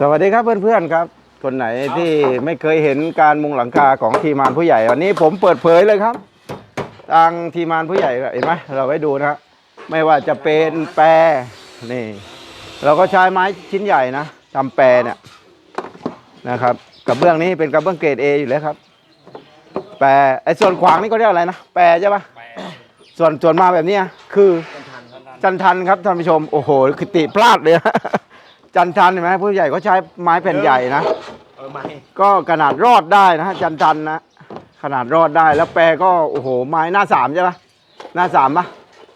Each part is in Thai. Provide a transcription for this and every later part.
สวัสดีครับเพื่อนๆครับ คนไหนที่ไม่เคยเห็นการมุงหลังคาของทีมานผู้ใหญ่วันนี้ผมเปิดเผยเลยครับ ทางทีมานผู้ใหญ่เห็นไหมเราไว้ดูนะไม่ว่าจะเป็นแปรนี่ เราก็ใช้ไม้ชิ้นใหญ่นะทำแปรเนี่ยนะครับกระเบื้องนี้เป็นกระเบื้องเกรด A อยู่แล้วครับ แปรไอ้ส่วนขวางนี่ก็เรียกอะไรนะแปรใช่ปะส่วนส่วนมาแบบนี้คือจันทันครับท่านผู้ชมโอ้โหคือติพลาดเลยนะ จันทันเห็นไหมผู้ใหญ่เขาใช้ไม้แผ่นใหญ่นะ เออไม่ก็ขนาดรอดได้นะฮะจันทันนะขนาดรอดได้แล้วแปรก็โอ้โหไม้หน้าสามใช่ปะหน้าสามปะ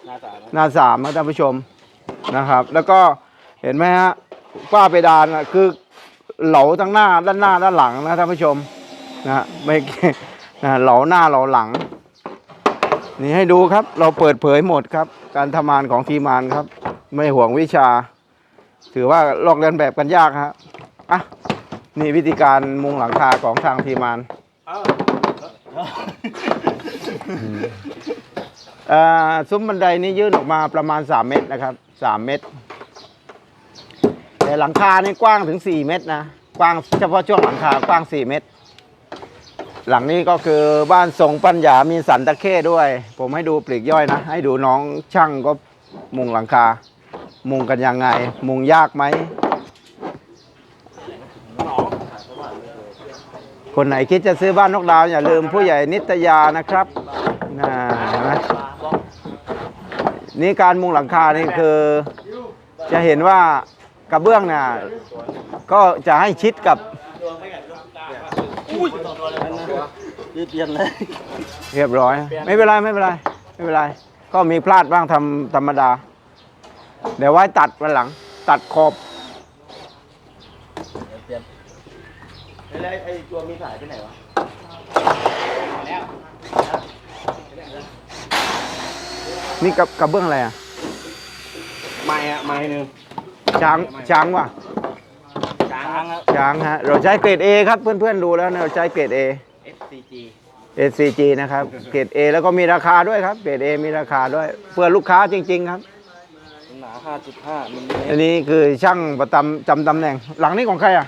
หน้าตานะหน้าสามนะท่านผู้ชมนะครับ แล้วก็เห็นไหมฮะฝ้าเพดานอะคือเหลาทั้งหน้าด้านหน้าด้านหลังนะท่านผู้ชมนะฮะไม่นะเหลาหน้าเหลาหลัง นี่ให้ดูครับเราเปิดเผยหมดครับ การทำงานของทีมงานครับ ไม่ห่วงวิชา ถือว่าลอกเลียนแบบกันยากฮะอะนี่วิธีการมุงหลังคาของทางทีมงานเอ้าเอ่อซุ้มบันไดนี้ยื่นออกมาประมาณ 3 เมตรนะครับ 3 เมตร แต่หลังคานี่กว้างถึง 4 เมตรนะ กว้างเฉพาะช่วงหลังคากว้าง 4 เมตร หลังนี้ก็คือบ้านทรงปัญญามีสันตะเข้ด้วย ผมให้ดูปลีกย่อยนะ ให้ดูน้องช่างก็มุงหลังคา มุงกันยังไง มุงยากไหม คนไหนคิดจะซื้อบ้านนกดาว อย่าลืมผู้ใหญ่นิตยานะครับน่าเห็นไหมนี่การมุงหลังคานี่คือ จะเห็นว่ากระเบื้องเนี่ยก็จะให้ชิดกับยืดเย็นเลยเรียบร้อย ไม่เป็นไรไม่เป็นไรไม่เป็นไร ก็มีพลาดบ้างทำธรรมดา เดี๋ยวไว้ตัดวันหลัง ตัดขอบเปลี่ยนแล้วไอ้ตัวมีสายไปไหนวะแล้วนี่กระกระเบื้องอะไรอะไม้อะไม้หนึ่งช้างช้างว่ะช้างครับช้างฮะเราใช้เกรด A ครับเพื่อนๆดูแล้วนะเราใช้เกรด A SCG SCG นะครับเกรด A แล้วก็มีราคาด้วยครับเกรด A มีราคาด้วยเพื่อลูกค้าจริง ๆ ครับ หนา 5.5มิลลิเมอัตนรนี้คือช่างประจำจำตำแหน่ง หลังนี้ของใครอะ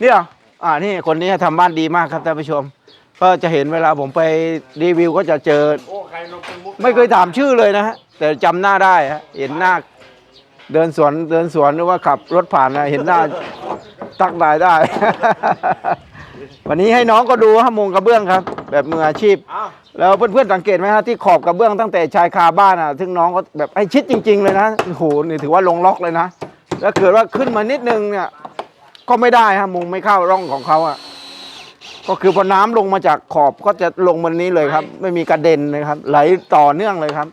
นี่เหรออ่านี่คนนี้ทำบ้านดีมากครับท่านผู้ชม ก็จะเห็นเวลาผมไปรีวิวก็จะเจอ โอ้ ใครลงเป็นมุกไม่เคยถามชื่อเลยนะฮะแต่จำหน้าได้ฮะเห็นหน้า เดินสวนเดินสวนหรือว่าขับรถผ่านนะเห็นหน้า ตักได้ได้ วันนี้ให้น้องก็ดูฮะมุงกระเบื้องครับ แบบมืออาชีพ อ้าวแล้วเพื่อนๆสังเกตไหมฮะที่ขอบกระเบื้องตั้งแต่ชายคาบ้านอะซึ่งน้องก็แบบให้ชิดจริง ๆ เลยนะโอ้โหนี่ถือว่าลงล็อกเลยนะแล้วเกิดว่าขึ้นมานิดนึงเนี่ย ก็ไม่ได้ฮะมุงไม่เข้าร่องของเขาอะก็คือพอน้ำลงมาจากขอบก็จะลงบนนี้เลยครับ ไม่มีกระเด็นเลยครับ ไหลต่อเนื่องเลยครับ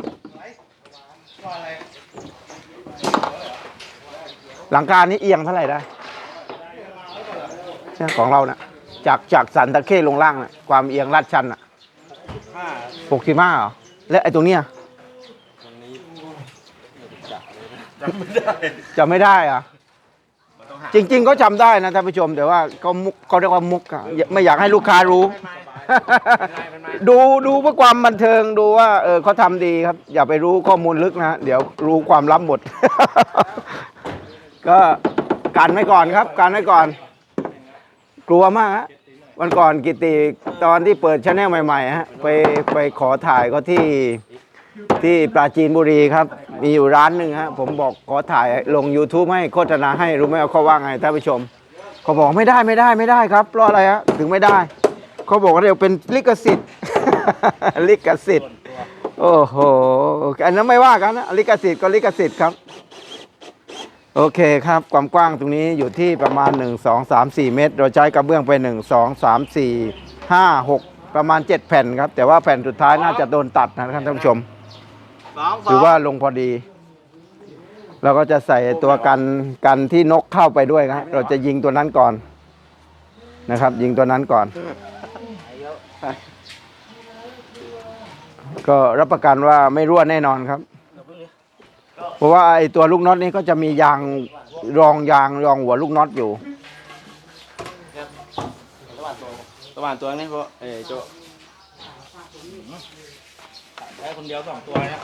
หลังคานี้เอียงเท่าไหร่ได้เนี่ยของเรานะ จากจากสันตะเข้ลงล่างนะความเอียงลาดชันอะห้าหกสิบห้าเหรอ แล้วไอ้ตรงเนี้ยตรงนี้จำไม่ได้จำไม่ได้เหรอะมันต้องหาจริง ๆ ก็จำได้นะท่านผู้ชมแต่ว่าก็มุกเขาเรียกว่ามุกอะอย่าไม่อยากให้ลูกค้ารู้ ดูดูเพื่อความบันเทิงดูว่าเออเขาทำดีครับ อย่าไปรู้ข้อมูลลึกนะเดี๋ยวรู้ความลับหมด ก็กันไว้ก่อนครับกันไว้ก่อน กลัวมากฮะวันก่อนกิติตอนที่เปิดชาแนลใหม่ๆฮะไปไปขอถ่ายก็ที่ที่ปราจีนบุรีครับ มีอยู่ร้านหนึ่งฮะผมบอกขอถ่ายลง YouTube ให้โฆษณาให้รู้ไหมว่าเขาว่าไงท่านผู้ชมเขาบอกไม่ได้ไม่ได้ไม่ได้ครับเพราะอะไรฮะถึงไม่ได้ เขาบอกว่าเดี๋ยวเป็นลิขสิทธิ์ลิขสิทธิ์โอ้โหอันนั้นไม่ว่ากันนะลิขสิทธิ์ก็ลิขสิทธิ์ครับ โอเคครับความกว้างตรงนี้อยู่ที่ประมาณ 1 2 3 4 เมตร เราใช้กระเบื้องไป 1 2 3 4 5 6 ประมาณ 7 แผ่นครับ แต่ว่าแผ่นสุดท้ายน่าจะโดนตัดนะครับท่านผู้ชมสองสถือองว่าลงพอดี เราก็จะใส่ตัวกันกันที่นกเข้าไปด้วยครับเราจะยิงตัวนั้นก่อนนะครับ ยิงตัวนั้นก่อน ก็รับประกันว่าไม่รั่วแน่นอนครับ เพราะว่าไอ้ตัวลูกน็อตนี้ก็จะมียางรองยางรองหัวลูกน็อตอยู่ระหว่างตัวระหว่างตัวนี้เพราะเอ้ยโจได้คนเดียวสองตัวนะ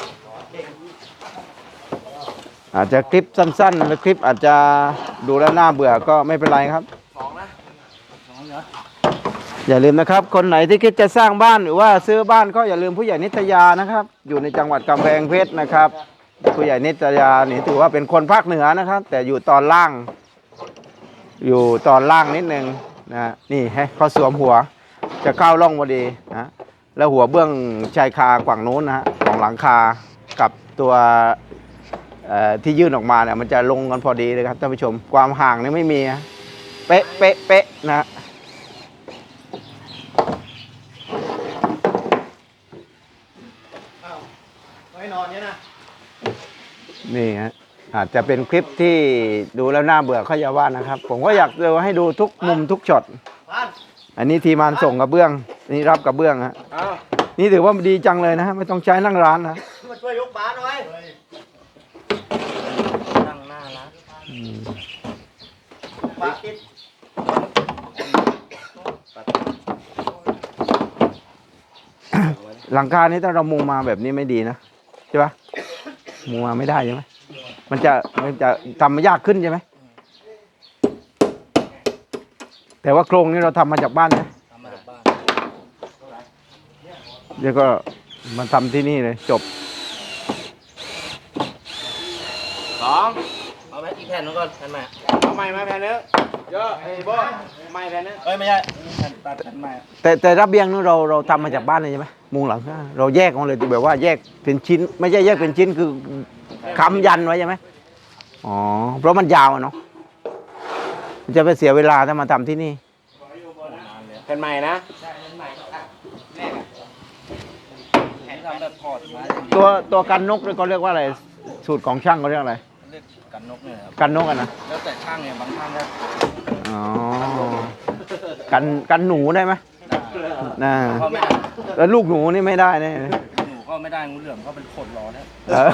อาจจะคลิปสั้นๆหรือคลิปอาจจะดูแล้วน่าเบื่อก็ไม่เป็นไรครับสองนะสองเหรออย่าลืมนะครับ คนไหนที่คิดจะสร้างบ้านหรือว่าซื้อบ้านก็อย่าลืมผู้ใหญ่นิตยานะครับ อยู่ในจังหวัดกำแพงเพชรนะครับ ผู้ใหญ่นิตยานี่ถือว่าเป็นคนภาคเหนือนะครับ แต่อยู่ตอนล่าง อยู่ตอนล่างนิดนึงนะนี่ให้เขาสวมหัว จะเข้าร่องพอดีนะแล้วหัวเบื้องชายคาฝั่างนู้นนะฮะของหลังคากับตัวที่ยื่นออกมาเนี่ยมันจะลงกันพอดีเลยครับท่านผู้ชมความห่างนี่ไม่มีเป๊ะเป๊ะเป๊ะนะฮะอ้าไว้นอนเนี่ยนะ นี่ฮะอาจจะเป็นคลิปที่ดูแล้วน่าเบื่อเขาอย่าว่านะครับ ผมก็อยากดูให้ดูทุกมุมทุกช็อตพันอันนี้ทีมงานส่งกระเบื้องอันนี่รับกระเบื้องฮะอ้าวนี่ถือว่าดีจังเลยนะฮะไม่ต้องใช้นั่งร้านนะมาช่วยยกบ้านหน่อยนั่งหน้าร้านอืมบ้านติดหลังคานี้ถ้าเรามุงมาแบบนี้ไม่ดีนะใช่ปะ มุงมาไม่ได้ใช่ไหมมันจะมันจะทำยากขึ้นใช่ไหมแต่ว่าโครงนี้เราทำมาจากบ้านนะทำมาจากบ้านเดี๋ยวก็มาทำที่นี่เลยจบสองเอาไหมอีกแผ่นนึงก่อนแผ่นใหม่เอาใหม่มาแผ่นนึงเยอะไอ้โบ้ใหม่แผ่นนึงเอ้ยไม่ใช่แผ่นตัดแผ่นใหม่แต่แต่ระเบียงนู้นเราเราทำมาจากบ้านเลยใช่ไหม มุงหลังคาเราแยกออกเลยแบบว่าแยกเป็นชิ้น ไม่ใช่แยกเป็นชิ้นคือค้ำยันไว้ใช่ไหมอ๋อเพราะมันยาวอะเนาะมันจะไปเสียเวลาถ้ามาทำที่นี่แผ่นใหม่นะแผ่นทำแบบถอดมาตัวตัวกันนกเนี่ยเขาเรียกว่าอะไร สูตรของช่างเขาเรียกอะไรเรียกกันนกเนี่ยครับกันนกอะนะแล้วแต่ช่างเนี่ยบางช่างก็อ๋อกันกันหนูได้ไหม นะเข้าไม่ได้แล้วลูกหนูนี่ไม่ได้แน่หนูเข้าไม่ได้งูเหลือมเข้าเป็นขดรอเนี่ยเออ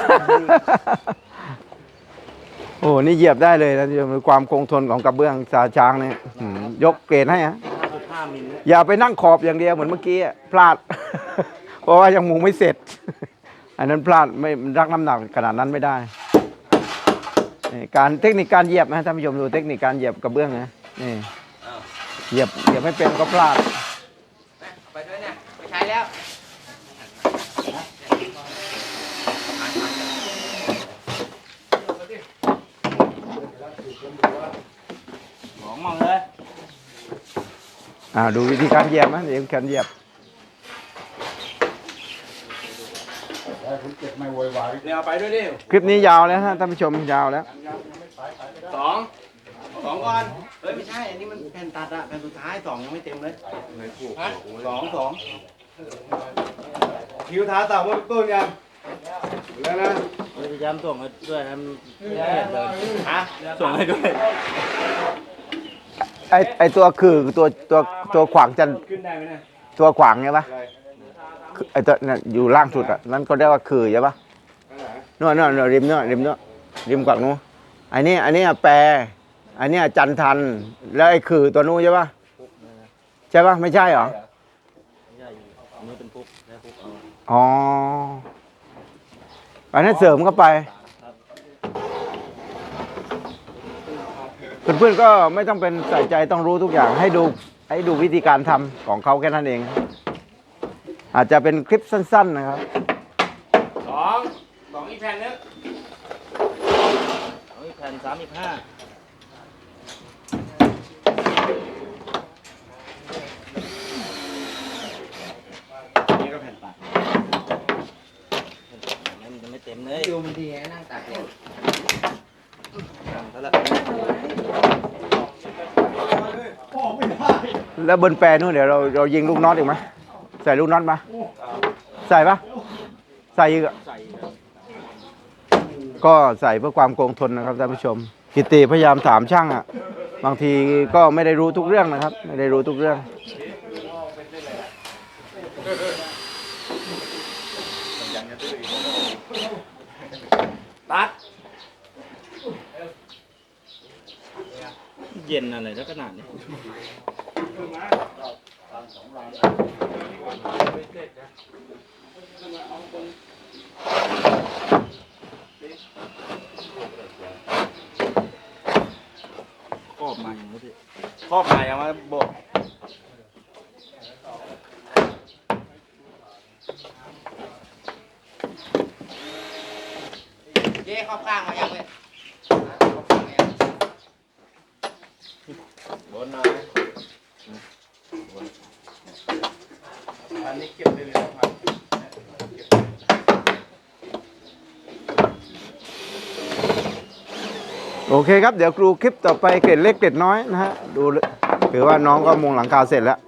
โอ้นี่เหยียบได้เลยนะที่ความคงทนของกระเบื้องสาช้างเนี่ยอืมยกเกรดให้ฮะ5.5มิลอย่าไปนั่งขอบอย่างเดียวเหมือนเมื่อกี้อะพลาด เพราะว่ายังมุงไม่เสร็จ อันนั้นพลาดไม่รักน้ำหนักขนาดนั้นไม่ได้นี่การเทคนิคการเหยียบนะท่านผู้ชมดูเทคนิคการเหยียบกระเบื้องนะนี่เหยียบเหยียบไม่เป็นก็พลาด ไปด้วยเนี่ยไปใช้แล้ว หมองมองเลย อ่าดูวิธีการเหยียบนะเดี๋ยวการเหยียบเดี๋ยวเอาไปด้วยดิคลิปนี้ยาวแล้วฮะท่านผู้ชมยาวแล้วสองสองก่อนเฮ้ยไม่ใช่ อันนี้มันแผ่นตัดอะแผ่นสุดท้ายสองยังไม่เต็มเลยฮะสองสองคิวท้าต่างว่าต้นยังแล้วนะพยายามส่งให้ด้วยให้มันเห็นเลยฮะส่งให้ด้วย ไอไอตัวคือตัวตัวตัวขวางจันขึ้นได้ไหมเนี่ยตัวขวางใช่ปะคือไอตัวนั่นอยู่ล่างสุดอะนั่นก็เรียกว่าคือใช่ปะนู่นนู่นนู่นริมนู่นริมนู่นริมกวางนู้นอันนี้อันนี้แปร อันนี้จันทัน แล้วไอ้คือตัวนู้นใช่ปะใช่ปะไม่ใช่เหรอไม่ใช่อยู่อันนี้เป็นพุกแล้วพุกเอาอ๋ออันนั้นเสริมเข้าไป เพื่อนๆก็ไม่ต้องเป็นใส่ใจต้องรู้ทุกอย่างให้ดูให้ดูวิธีการทำของเขาแค่นั้นเอง อาจจะเป็นคลิปสั้น ๆ นะครับสองสองอีกแผ่นนึงสองอีกแผ่นสามอีกห้านี่ก็แผ่นตัดมันยังไม่เต็มเลยดูมันดีไงนั่งตัดเลยทำซะละ แล้วบนแปรนู่นเดี๋ยวเราเรายิงลูกน็อตอีกไหมใส่ลูกน็อตมา ใส่ปะใส่อีกอะก็ใส่เพื่อความคงทนนะครับท่านผู้ชม กิติพยายามถามช่างอะ บางทีก็ไม่ได้รู้ทุกเรื่องนะครับ ไม่ได้รู้ทุกเรื่อง ตัด เย็นอะไรแล้วขนาดนี้ ครอบใหม่ครอบใหม่เอามาบวกเย้ครอบข้างมายังเลยบมบนน่อย อันนี้เก็บได้เลยนะครับโอเคครับ เดี๋ยวครูคลิปต่อไปเกร็ดเล็กเกร็ดน้อยนะฮะ ดูเลยถือว่าน้องก็มุงหลังคาเสร็จแล้ว